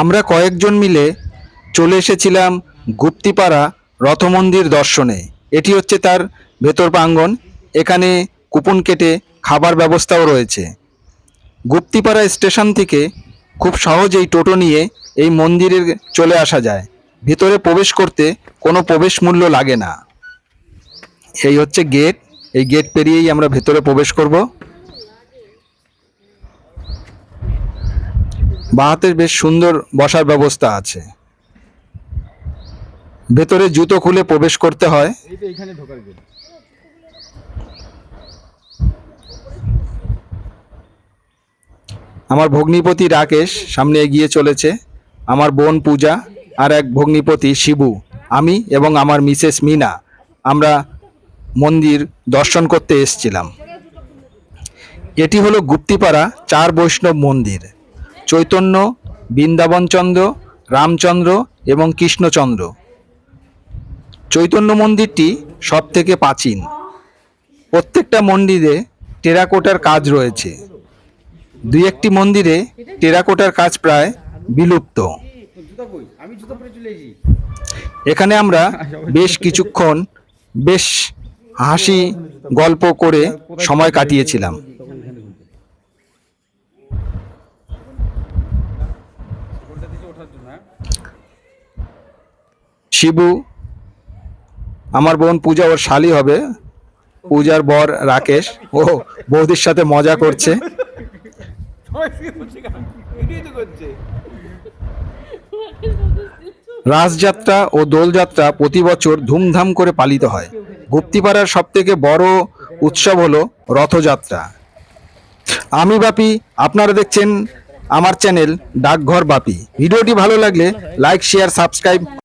আমরা কয়েকজন মিলে চলে এসেছিলাম গুপ্তিপাড়া রথমন্দির দর্শনে। এটি হচ্ছে তার ভেতর প্রাঙ্গণ। এখানে কুপন কেটে খাবার ব্যবস্থাও রয়েছে। গুপ্তিপাড়া স্টেশন থেকে খুব সহজেই টোটো নিয়ে এই মন্দিরে চলে আসা যায়। ভিতরে প্রবেশ করতে কোনো প্রবেশ মূল্য লাগে না। এই হচ্ছে গেট। এই গেট পেরিয়েই আমরা ভেতরে প্রবেশ করব। বাহাতে বেশ সুন্দর বসার ব্যবস্থা আছে। ভেতরে জুতো খুলে প্রবেশ করতে হয়। আমার ভগ্নিপতি রাকেশ সামনে এগিয়ে চলেছে। আমার বোন পূজা আর এক ভগ্নিপতি শিবু। আমি এবং আমার মিসেস মিনা আমরা মন্দির দর্শন করতে এসেছিলাম। এটি হলো গুপ্তিপাড়া চার বৈষ্ণব মন্দির। চৈতন্য, বৃন্দাবনচন্দ্র, রামচন্দ্র এবং কৃষ্ণচন্দ্র। চৈতন্য মন্দিরটি সব থেকে প্রাচীন। প্রত্যেকটা মন্দিরে টেরাকোটার কাজ রয়েছে। দুই একটি মন্দিরে টেরাকোটার কাজ প্রায় বিলুপ্ত। এখানে আমরা বেশ কিছুক্ষণ বেশ হাসি গল্প করে সময় কাটিয়েছিলাম। শিবু, আমার বোন পূজা, ওর শালি হবে। পূজার বর রাকেশ। ও, বৌদির সাথে মজা করছে। রাসযাত্রা ও দোলযাত্রা প্রতি বছর ধুমধাম করে পালিত হয়। গুপ্তিপাড়ার সব থেকে বড় উৎসব হলো রথযাত্রা। আমি বাপি, আপনারা দেখছেন আমার চ্যানেল ডাকঘর বাপি। ভিডিওটি ভালো লাগলে লাইক শেয়ার সাবস্ক্রাইব